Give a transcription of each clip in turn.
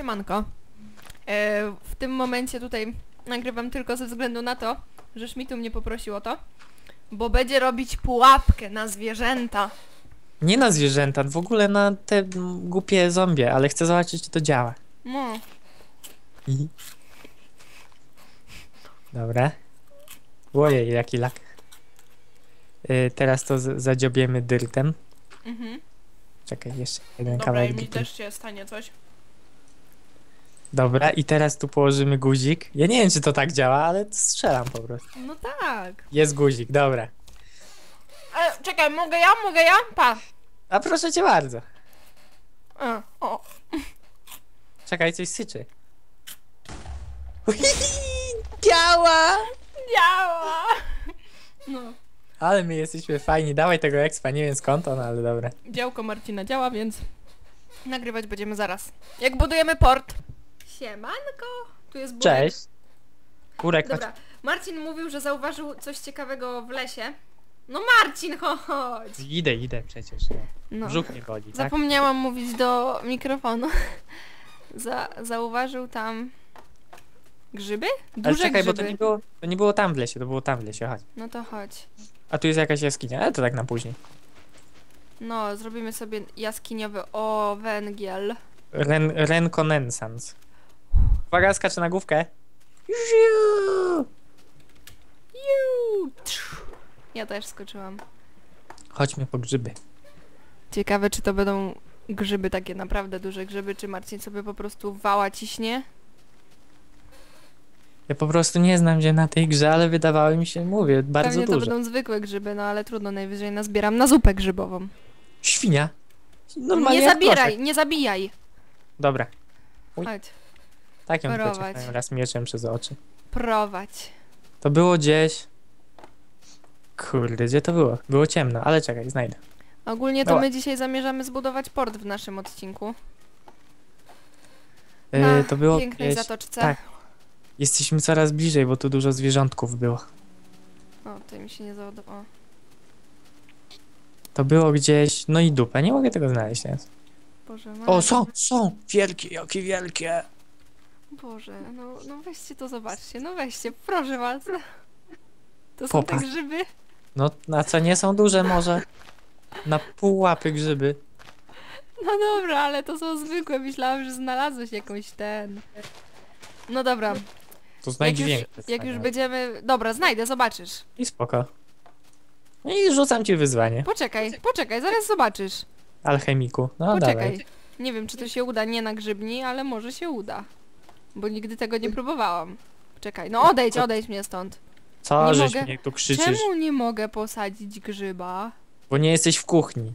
Siemanko. E, w tym momencie tutaj nagrywam tylko ze względu na to, że Szmitu mnie poprosił o to, bo będzie robić pułapkę na zwierzęta. Nie na zwierzęta, w ogóle na te głupie zombie, ale chcę zobaczyć, czy to działa. No, I... Dobra. Ojej, jaki lak. Y, teraz to zadziobiemy dyrtem. mhm. Czekaj, jeszcze jeden Dobra, i kawałek mi dytu. też się stanie coś. Dobra, i teraz tu położymy guzik. Ja nie wiem, czy to tak działa, ale strzelam po prostu. No tak. Jest guzik, dobra. E, czekaj, mogę ja? Mogę ja? Pa. A proszę cię bardzo. E, o. Czekaj, coś syczy. Działa! Działa! No. Ale my jesteśmy fajni. Dawaj tego expa, nie wiem skąd on, ale dobra. Działko Marcina działa, więc nagrywać będziemy zaraz. Jak budujemy port. Siemanko. Tu jest burek. Cześć. Kurek, chodź. Dobra, Marcin mówił, że zauważył coś ciekawego w lesie. No Marcin, chodź! Idę, idę przecież. No. No. Brzuch mnie boli, tak? Zapomniałam mówić do mikrofonu. Za, zauważył tam grzyby? Ale Duże czekaj, bo grzyby. to nie, było, to nie było tam w lesie, to było tam w lesie, chodź. No to chodź. A tu jest jakaś jaskinia, ale to tak na później. No, zrobimy sobie jaskiniowy o węgiel. Ren, Reconnaissance. Uwaga, skaczę na główkę. Ja też skoczyłam. Chodźmy po grzyby. Ciekawe, czy to będą grzyby, takie naprawdę duże grzyby, czy Marcin sobie po prostu wała ciśnie. Ja po prostu nie znam się na tej grze, ale wydawało mi się, mówię, bardzo Pewnie to dużo. będą zwykłe grzyby, no ale trudno, najwyżej nazbieram na zupę grzybową. Świnia. Normalnie nie zabieraj, nie zabijaj. Dobra, Uj. Chodź, tak ją pociągnąłem raz mieczem przez oczy. prowadź. To było gdzieś... Kurde, gdzie to było? Było ciemno, ale czekaj, znajdę. Ogólnie to Dobra. my dzisiaj zamierzamy zbudować port w naszym odcinku. Na to było pięknej gdzieś... zatoczce. tak. Jesteśmy coraz bliżej, bo tu dużo zwierzątków było. O, to mi się nie załadowało. To było gdzieś... No i dupa, nie mogę tego znaleźć teraz. Boże, O, są, są! Wielkie, jakie wielkie! Boże, no, no weźcie to zobaczcie, no weźcie, proszę was. To są te Popatrz. grzyby? No, na co nie są duże może? Na pół łapy grzyby. No dobra, ale to są zwykłe, myślałam, że znalazłeś jakąś ten... No dobra, To jak znajdź już, większe. jak już będziemy... Dobra, znajdę, zobaczysz. I spoko. No i rzucam ci wyzwanie. Poczekaj, poczekaj, zaraz zobaczysz. Alchemiku. No Poczekaj. dawaj. Nie wiem, czy to się uda nie na grzybni, ale może się uda. Bo nigdy tego nie próbowałam. Czekaj, no odejdź, odejdź mnie stąd. Co, Nie żeś mogę. mnie tu krzyczysz? Czemu nie mogę posadzić grzyba? Bo nie jesteś w kuchni.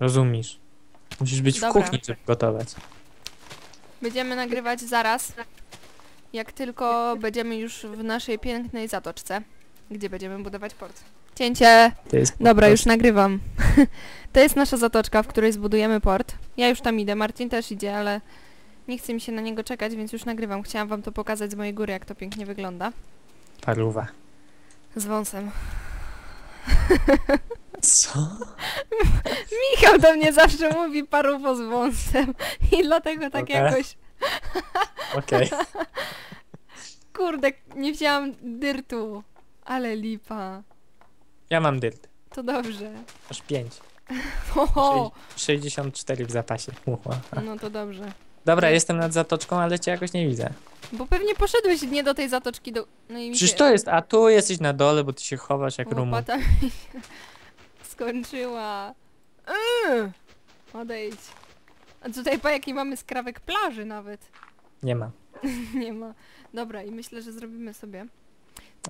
Rozumiesz? Musisz być Dobra. w kuchni, żeby gotować. Będziemy nagrywać zaraz, jak tylko będziemy już w naszej pięknej zatoczce, gdzie będziemy budować port. Cięcie! To jest Dobra, już nagrywam. to jest nasza zatoczka, w której zbudujemy port. Ja już tam idę, Marcin też idzie, ale nie chce mi się na niego czekać, więc już nagrywam. Chciałam wam to pokazać z mojej góry, jak to pięknie wygląda. Paruwa. Z wąsem. Co? Michał do mnie zawsze mówi paruwo z wąsem i dlatego tak Okej. jakoś, Okej. kurde, nie wzięłam dyrtu. Ale lipa. Ja mam dyrt. To dobrze. Aż 5. Oho. 64 w zapasie. No to dobrze. Dobra, jestem nad zatoczką, ale cię jakoś nie widzę. Bo pewnie poszedłeś nie do tej zatoczki do... No i mi Przecież się... to jest, a tu jesteś na dole, bo ty się chowasz jak rumun. Łopata mi się skończyła. Yy! Odejdź. A tutaj po jakiej mamy skrawek plaży nawet. Nie ma. Nie ma. Dobra, i myślę, że zrobimy sobie.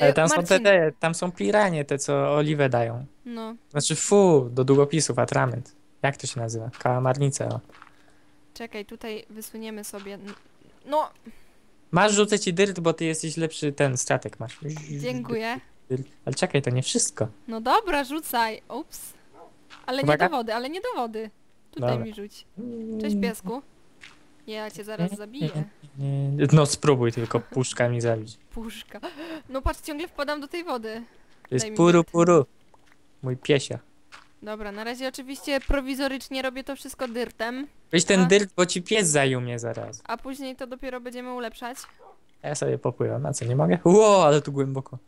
Ale tam są te, Marcin, te, tam są piranie, te co oliwę dają. No, Znaczy fu, do długopisów, atrament. Jak to się nazywa? Kałamarnice, o. czekaj, tutaj wysuniemy sobie... No, Masz, rzucę ci dyrt, bo ty jesteś lepszy, ten statek masz. dziękuję. Dyrt. Ale czekaj, to nie wszystko. No dobra, rzucaj. Ups. Ale nie Uwaga. do wody, ale nie do wody. Tutaj Dobra. mi rzuć. Cześć piesku. Ja cię zaraz zabiję. Nie, No spróbuj tylko puszkami zabić. Puszka. No patrz, ciągle wpadam do tej wody. To jest mi puru puru. Mój piesia. Dobra, na razie oczywiście prowizorycznie robię to wszystko dyrtem. Weź ten A? dyrt, bo ci pies zajumie zaraz. A później to dopiero będziemy ulepszać. Ja sobie popływam, a co, nie mogę? Ło, ale tu głęboko.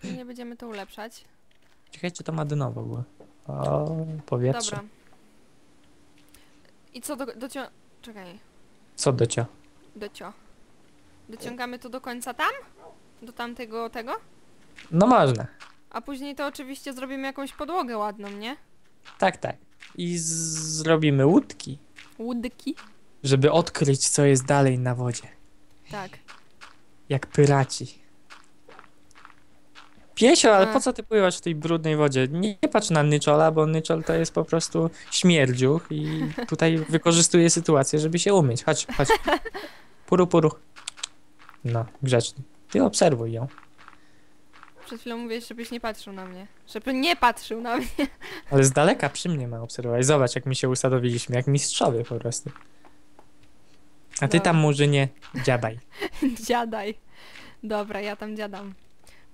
Później będziemy to ulepszać. Ciekawe, czy to ma dno w ogóle. O, powietrze. Dobra. I co do... docio... Czekaj. Co do cia? Docio. Dociągamy to do końca tam? Do tamtego tego? No można. A później to oczywiście zrobimy jakąś podłogę ładną, nie? Tak, tak. I zrobimy łódki, Łódki. żeby odkryć, co jest dalej na wodzie. Tak. Jak pyraci. Piesio, ale po co ty pływasz w tej brudnej wodzie? Nie, nie patrz na Nyczola, bo Nyczol to jest po prostu śmierdziuch i tutaj wykorzystuje sytuację, żeby się umyć. Chodź, chodź. Puru, puru. No, grzeczny. Ty obserwuj ją. Przed chwilą mówiłeś, żebyś nie patrzył na mnie. Żeby nie patrzył na mnie. Ale z daleka przy mnie ma obserwować. Zobacz, jak my się usadowiliśmy, jak mistrzowie po prostu. A ty Dobra. tam, Murzynie, dziabaj. Dziadaj. Dobra, ja tam dziadam.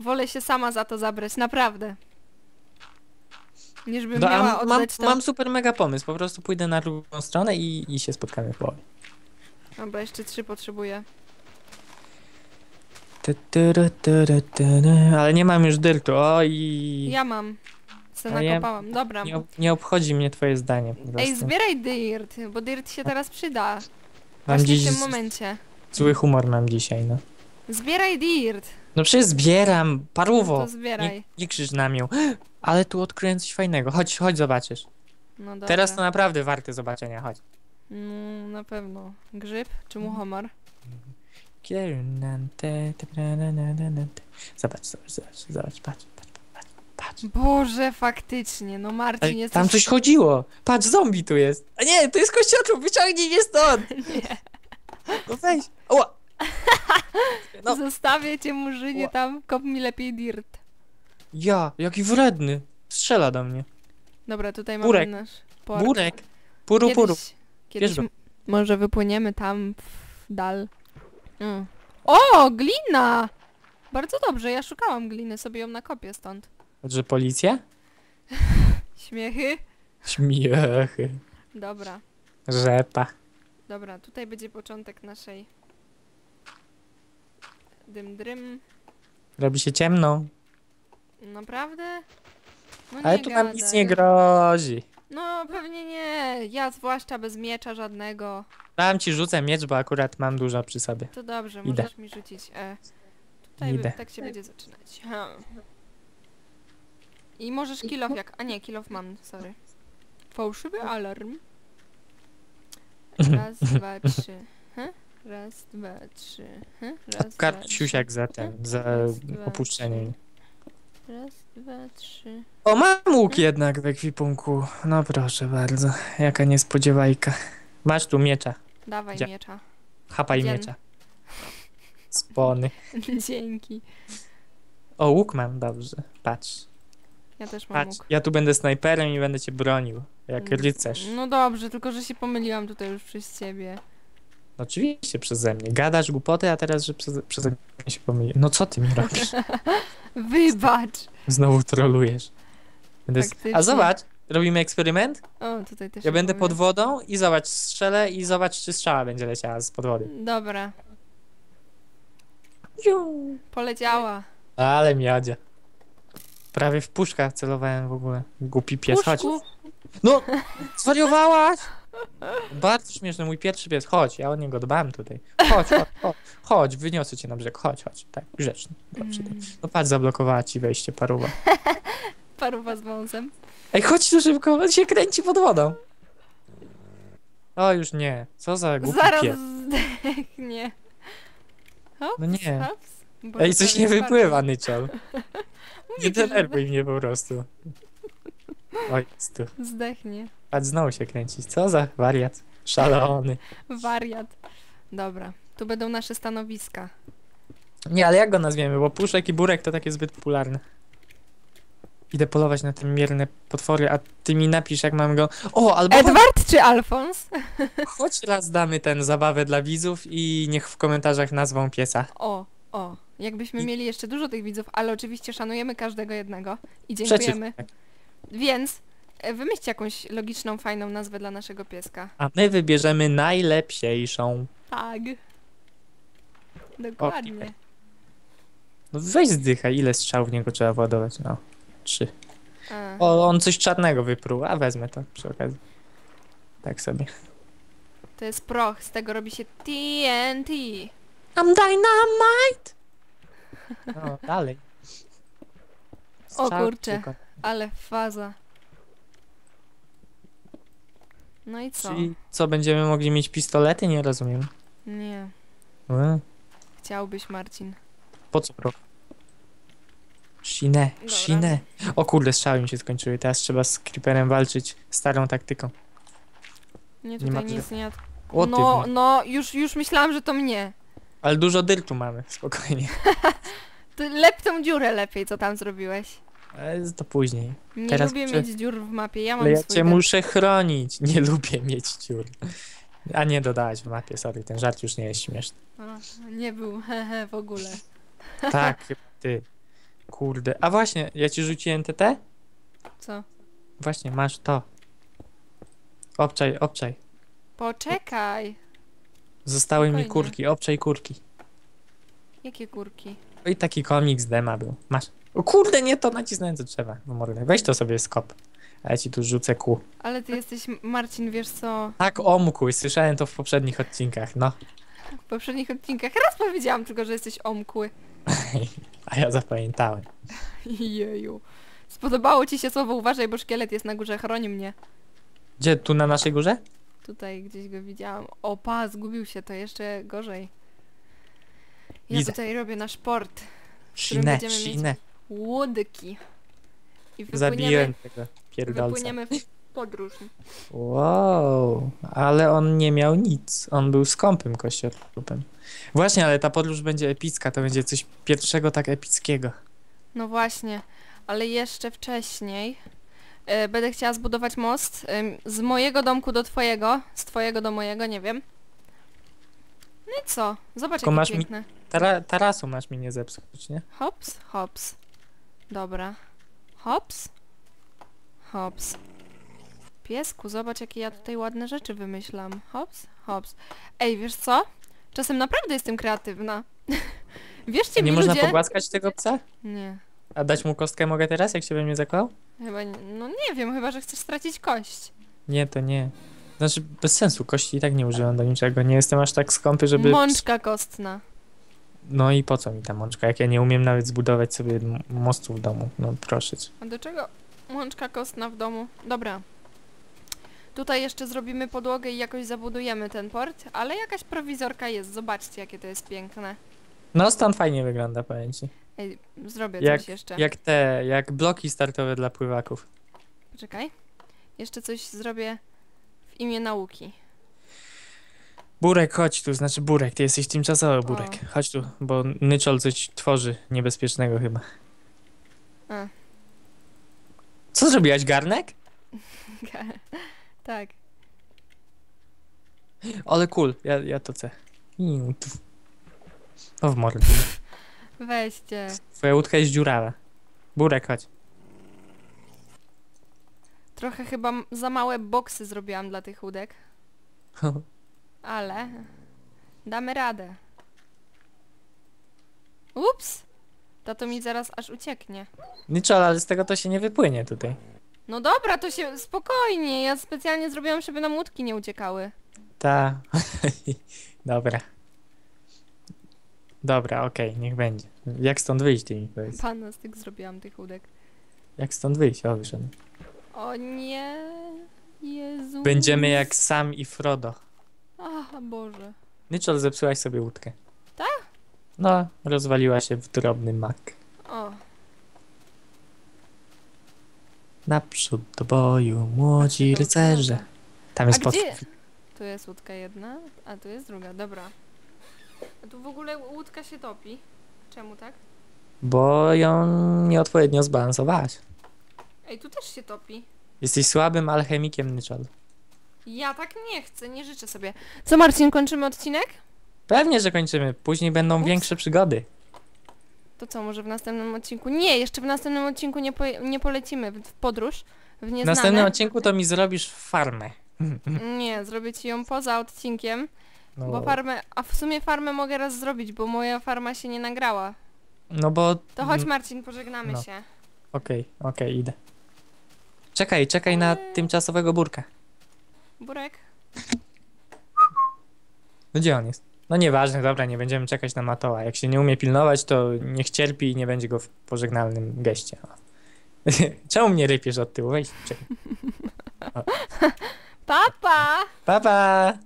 Wolę się sama za to zabrać, naprawdę. Niż bym No, a miała mam, oddać to... mam super mega pomysł. Po prostu pójdę na drugą stronę i, i się spotkamy w połowie. Dobra, jeszcze trzy potrzebuję. Ale nie mam już dyrtu. O i Ja mam. Se A ja- nakopałam. Dobra. nie, ob- nie obchodzi mnie twoje zdanie. Po Ej, zbieraj dirt, bo dirt się teraz przyda. mam Właśnie dziś w tym z- momencie. zły humor mam dzisiaj, no. Zbieraj dirt. No przecież zbieram, No paruwo. to zbieraj. Nie, nie krzycz na mnie. Ale tu odkryłem coś fajnego. Chodź, chodź zobaczysz. No dobra. Teraz to naprawdę warte zobaczenia, chodź. No, na pewno. Grzyb czy muchomor? Zobacz, zobacz, zobacz, zobacz, patrz, patrz, patrz, patrz. Boże, faktycznie. No Marcin, Ej, jesteś... tam coś chodziło. Patrz, zombie tu jest. A nie, to jest kościotrup, wyciągnij mnie stąd. Nie. No weź. Oła. No. Zostawię cię, murzynie, Ła. tam. Kop mi lepiej dirt. Ja, jaki wredny. Strzela do mnie. Dobra, tutaj mamy Burek. nasz port. Burek. Puru, Kiedyś, puru. kiedyś m- może wypłyniemy tam w dal. Mm. O, glina! Bardzo dobrze, ja szukałam gliny, sobie ją nakopię stąd. Że policja? Śmiechy? Śmiechy. Dobra, Rzepa. dobra, tutaj będzie początek naszej dym drym. Robi się ciemno. Naprawdę? No Ale nie tu nam nic gadaj. nie grozi. No pewnie nie, ja zwłaszcza bez miecza żadnego. Tam ci rzucę miecz, bo akurat mam dużo przy sobie. To dobrze, Idę. możesz mi rzucić. E, tutaj Idę. tak się będzie zaczynać. Hmm. I możesz kilof jak... A nie, kilof mam, sorry. Fałszywy alarm. Raz, dwa, trzy. Raz, dwa, trzy. Hm? Raz, dwa, trzy. za ten, za opuszczenie. Raz, dwa, trzy. O, mam łuk jednak w ekwipunku. No proszę bardzo, jaka niespodziewajka. Masz tu miecza. Dawaj Gdzie? miecza. Chapaj Gdzie? miecza. Spony. Dzięki. O, łuk mam, dobrze. Patrz, Ja też mam patrz. łuk. Ja tu będę snajperem i będę cię bronił. Jak Mm, rycerz. No dobrze, tylko że się pomyliłam tutaj już przez ciebie. Oczywiście przeze mnie. Gadasz głupoty, a teraz, że przeze, przeze mnie się pomyli. No co ty mi robisz? Wybacz! Znowu trolujesz. Będę... A zobacz, robimy eksperyment. O, tutaj też Ja będę pod wodą i zobacz, strzelę i zobacz, czy strzała będzie leciała z pod wody. Dobra, poleciała. Ale miodzia. Prawie w puszka celowałem w ogóle. Głupi pies, chodź. No, zwariowałaś? Bardzo śmieszny, mój pierwszy pies. Chodź, ja o niego dbam tutaj. Chodź, chodź, chodź, chodź wyniosę cię na brzeg. Chodź, chodź. Tak, grzecznie. Dobrze. Mm. No patrz, zablokowała ci wejście paruwa. Paruwa z wąsem. Ej, chodź tu szybko, on się kręci pod wodą. O, już nie. Co za głupi Zaraz pies. zdechnie. Hops, No nie. hops. Ej, coś nie wypływa, Nyczol. Nie denerwuj mnie po prostu. Oj, tu. Zdechnie. Patrz, znowu się kręci. Co za wariat. Szalony. Wariat. Dobra, tu będą nasze stanowiska. Nie, ale jak go nazwiemy? Bo puszek i burek to takie zbyt popularne. Idę polować na te mierne potwory, a ty mi napisz, jak mam go. O, albo Edward czy Alfons? chodź raz damy ten zabawę dla widzów i niech w komentarzach nazwą piesa. O, o. Jakbyśmy I- mieli jeszcze dużo tych widzów, ale oczywiście szanujemy każdego jednego i dziękujemy. Przeciw. Więc E, Wymyślcie jakąś logiczną, fajną nazwę dla naszego pieska. A my wybierzemy najlepsiejszą. Tak. Dokładnie. Okej. No weź zdychaj, ile strzałów w niego trzeba władować? No, trzy. A. O, on coś czarnego wypruł, a wezmę to przy okazji. Tak sobie. To jest proch, z tego robi się TNT. I'm dynamite! No, dalej. O Strzał kurczę. tylko. Ale faza. No i co? Czyli co, będziemy mogli mieć pistolety? Nie rozumiem. Nie. E, Chciałbyś, Marcin. Po co pro? Shinę, Dobra. shinę. O kurde, strzały mi się skończyły. Teraz trzeba z creeperem walczyć starą taktyką. Nie, Nie ma tutaj nic nie... O ty, No, no. no, już, już myślałam, że to mnie. Ale dużo dyrtu mamy, spokojnie. To lep tą dziurę lepiej, co tam zrobiłeś. Ale to później. Nie Teraz lubię przy- mieć dziur w mapie, ja mam Ale ja cię dom. muszę chronić. Nie lubię mieć dziur. A nie dodałaś w mapie, sorry, ten żart już nie jest śmieszny. A, nie był, hehe, w ogóle. Tak, ty. Kurde. A właśnie, ja ci rzuciłem TT? Co? Właśnie, masz to. Obczaj, obczaj. Poczekaj. Zostały mi Spokojnie. kurki, obczaj kurki. Jakie kurki? No i taki komik z dema był. Masz. O kurde, nie to nacisnąłem co trzeba. W mordę. Weź to sobie skop. A ja ci tu rzucę kół. Ale ty jesteś, Marcin, wiesz co? Tak, omkuj. Słyszałem to w poprzednich odcinkach, no. W poprzednich odcinkach raz powiedziałam tylko, że jesteś omkły. A ja zapamiętałem. Jeju. Spodobało ci się słowo uważaj, bo szkielet jest na górze, chroni mnie. Gdzie, tu na naszej górze? Tutaj gdzieś go widziałam. Opa, zgubił się, to jeszcze gorzej. Ja Widzę. tutaj robię nasz port. Szinę, będziemy mieć. Łódki. I Zabiłem tego pierdolca. wypłyniemy w podróż. Wow, ale on nie miał nic. On był skąpym kościotrupem. Właśnie, ale ta podróż będzie epicka. To będzie coś pierwszego tak epickiego. No właśnie, ale jeszcze wcześniej e, będę chciała zbudować most em, z mojego domku do twojego, z twojego do mojego, nie wiem. No i co? Zobacz Tylko jakie masz mi- piękne. Tara, tarasu masz mi nie zepsuć, nie? Hops, hops. Dobra. Hops. Hops. Piesku, zobacz jakie ja tutaj ładne rzeczy wymyślam. Hops, hops. Ej, wiesz co? Czasem naprawdę jestem kreatywna. Wierzcie nie mi można ludzie... pogłaskać tego psa? Nie. A dać mu kostkę mogę teraz, jak się we mnie zaklał? Chyba, nie- no nie wiem, chyba, że chcesz stracić kość. Nie, to nie. Znaczy, bez sensu. Kości i tak nie używam do niczego. Nie jestem aż tak skąpy, żeby... Mączka kostna. No i po co mi ta mączka, jak ja nie umiem nawet zbudować sobie mostu w domu? No proszę cię. A do czego mączka kostna w domu? Dobra. Tutaj jeszcze zrobimy podłogę i jakoś zabudujemy ten port, ale jakaś prowizorka jest. Zobaczcie, jakie to jest piękne. No stąd fajnie wygląda, powiem ci. Ej, zrobię Jak- coś jeszcze. Jak te, jak bloki startowe dla pływaków. Poczekaj. Jeszcze coś zrobię w imię nauki. Burek, chodź tu, znaczy Burek, ty jesteś tymczasowy Burek. O. Chodź tu, bo Nyczol coś tworzy niebezpiecznego chyba. A. Co zrobiłaś, garnek? tak. Ale cool, ja, ja to chcę. Iu, tu. O w mordę. Weźcie. Twoja łódka jest dziurawa. Burek, chodź. Trochę chyba za małe boksy zrobiłam dla tych łódek, ale damy radę. Ups! Tato mi zaraz aż ucieknie. Nyczol, ale z tego to się nie wypłynie tutaj. No dobra, to się spokojnie. Ja specjalnie zrobiłam, żeby nam łódki nie uciekały. Ta. Dobra. Dobra, okej, niech będzie. Jak stąd wyjść, ty mi powiedz. Pana z tych zrobiłam tych łódek. Jak stąd wyjść? O, wyszedłem. O nie, Jezu. Będziemy jak Sam i Frodo. Ach, Boże. Nyczol, zepsułaś sobie łódkę. Tak? No, rozwaliła się w drobny mak. O, Naprzód do boju, młodzi rycerze. Tam A jest gdzie? tu jest łódka jedna, a tu jest druga, dobra. A tu w ogóle łódka się topi. Czemu tak? Bo ją nieodpowiednio zbalansowałaś. Ej, tu też się topi. Jesteś słabym alchemikiem, Nyczol. Ja tak nie chcę, nie życzę sobie. Co Marcin, kończymy odcinek? Pewnie, że kończymy. Później będą Ups. większe przygody. To co, może w następnym odcinku? Nie, jeszcze w następnym odcinku nie, po, nie polecimy w, podróż. w W następnym odcinku to mi zrobisz farmę. Nie, zrobię ci ją poza odcinkiem, No, bo farmę, a w sumie farmę mogę raz zrobić, bo moja farma się nie nagrała. no bo... To chodź Marcin, pożegnamy no. się. Okej, okej, idę. Czekaj, czekaj na tymczasowego burka. Burek? No gdzie on jest? No nieważne, dobra, nie będziemy czekać na Matoła. Jak się nie umie pilnować, to niech cierpi i nie będzie go w pożegnalnym geście. O. Czemu mnie rypiesz od tyłu? Weź, czekaj. Papa! Pa, pa!